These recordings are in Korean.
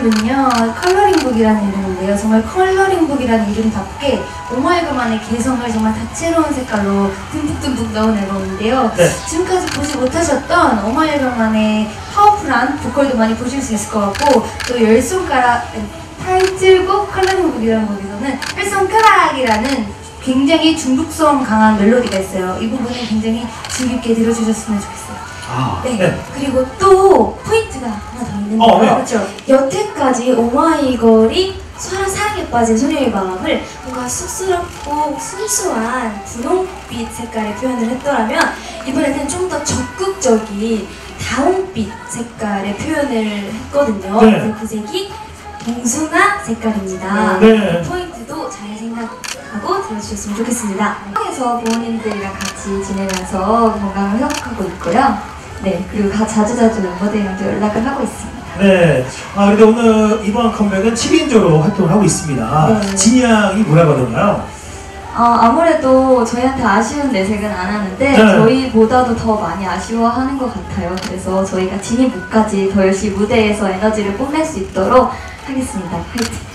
이름은요 컬러링북이라는 이름인데요 정말 컬러링북이라는 이름답게 오마이걸만의 개성을 정말 다채로운 색깔로 듬뿍듬뿍 넣은 앨범인데요 네. 지금까지 보지 못하셨던 오마이걸만의 파워풀한 보컬도 많이 보실 수 있을 것 같고 또 열 손가락 타이틀곡 컬러링북이라는 곡에서는 열 손가락이라는 굉장히 중독성 강한 멜로디가 있어요 이 부분은 굉장히 즐겁게 들어주셨으면 좋겠어요 아, 네. 네. 그리고 또 포인트가 하나 더 있는데요. 어, 왜요? 그렇죠. 여태까지 오마이걸이 사랑, 사랑에 빠진 소녀의 마음을 뭔가 쑥스럽고 순수한 분홍빛 색깔의 표현을 했더라면 이번에는 좀 더 적극적인 다홍빛 색깔의 표현을 했거든요. 네. 그래서 그 색이 봉숭아 색깔입니다. 네. 포인트도 잘 생각하고 들어주셨으면 좋겠습니다. 에서 부모님들이랑 같이 지내면서 건강을 회복하고 있고요. 네, 그리고 가- 자주자주 멤버들이랑도 연락을 하고 있습니다. 네. 아, 그런데 오늘 이번 컴백은 7인조로 활동을 하고 있습니다. 네. 진이 양이 뭐라고 하던가요? 어, 아무래도 저희한테 아쉬운 내색은 안 하는데 네. 저희보다도 더 많이 아쉬워하는 것 같아요. 그래서 저희가 진입부까지 더 열심히 무대에서 에너지를 뽐낼 수 있도록 하겠습니다. 화이팅!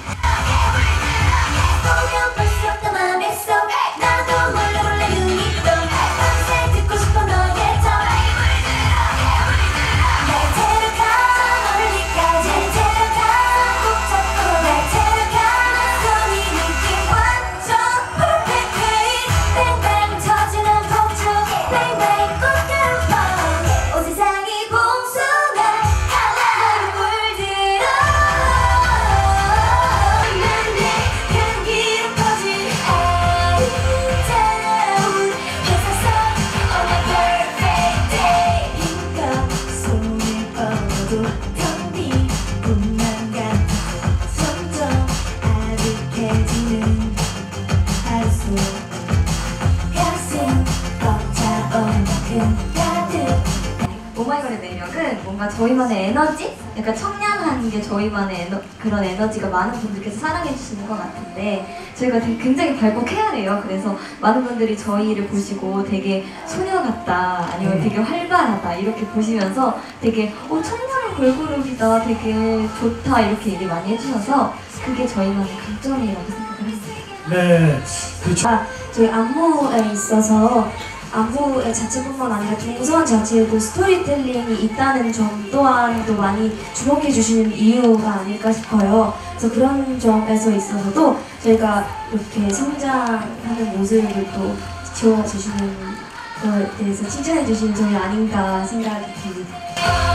오마이걸의 매력은 뭔가 저희만의 에너지? 약간 청량한 게 저희만의 에너, 그런 에너지가 많은 분들께서 사랑해주시는 것 같은데 저희가 되게 굉장히 밝고 쾌활해요. 그래서 많은 분들이 저희를 보시고 되게 소녀 같다 아니면 되게 활발하다 이렇게 보시면서 되게 어, 청량한 걸그룹이다 되게 좋다 이렇게 얘기 많이 해주셔서 그게 저희만의 강점이라고 생각을 합니다. 네. 그렇죠. 아, 저희 안무에 있어서 안무 자체뿐만 아니라 동선 자체에도 스토리텔링이 있다는 점 또한도 많이 주목해 주시는 이유가 아닐까 싶어요. 그래서 그런 점에서 있어서도 저희가 이렇게 성장하는 모습을 또 지워주시는 거에 대해서 칭찬해 주시는 점이 아닌가 생각이 듭니다.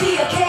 He a.